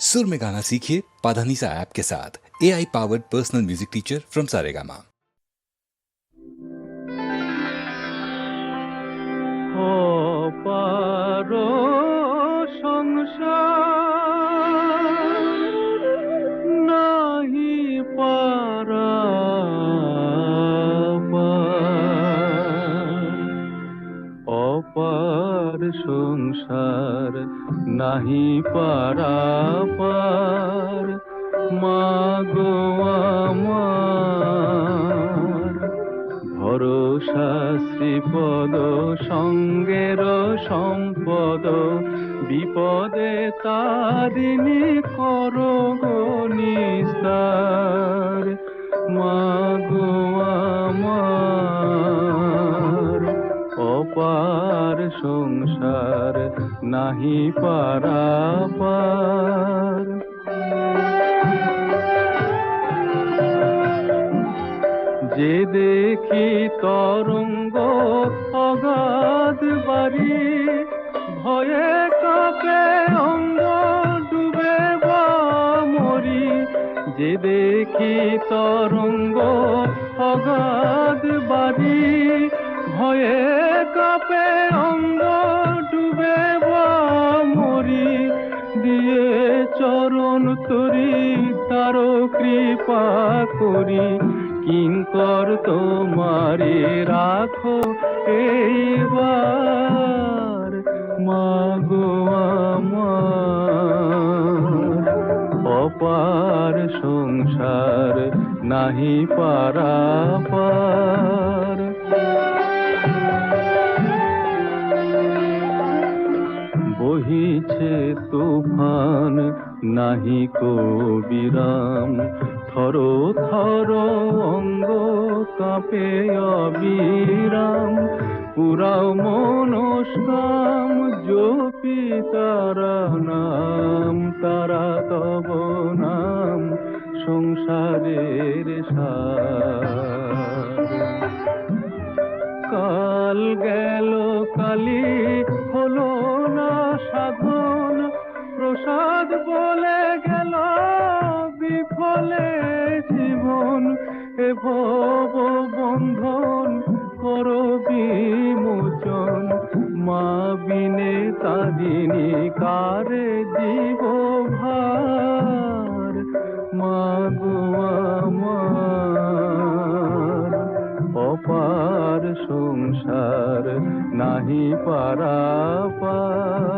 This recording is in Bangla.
सुर में गाना सीखिए पाधानीसा ऐप के साथ। A I powered personal music teacher from Saregama हो पारो संसार সংসার নাহি পারাপার মাগো আমার ভরসা শ্রীপদ সঙ্গের সম্পদ। বিপদে তারিণী কর নিস্তার সংসার নাহি পারাপার। যে দেখি তরঙ্গ অগাধ বাড়ি, ভয়ে কাঁপে অঙ্গ ডুবে মরি। যে দেখি তরঙ্গ অগাধ অঙ্গ ডুবে মরি। দিয়ে চরণ তরি তার কৃপা করি। কিঙ্কর তোমারে রাখো এইবার, মাগো আমার। অপার সংসার নাহি পারা পারাপার বহিছে তুফান, নাহি কো বিরাম। থর থর, অঙ্গ কাঁপে অবিরাম। পুরাও মনস্কাম জপি তারা নাম। তারা তব নাম, সংসারের সার। কাল গেল, কালি হলো এ ভব বন্ধন করো বিমোচন? মা বিনে তাদিনী কারে জীব ভার? মা গো আমার, অপার সংসার নাহি পারাপার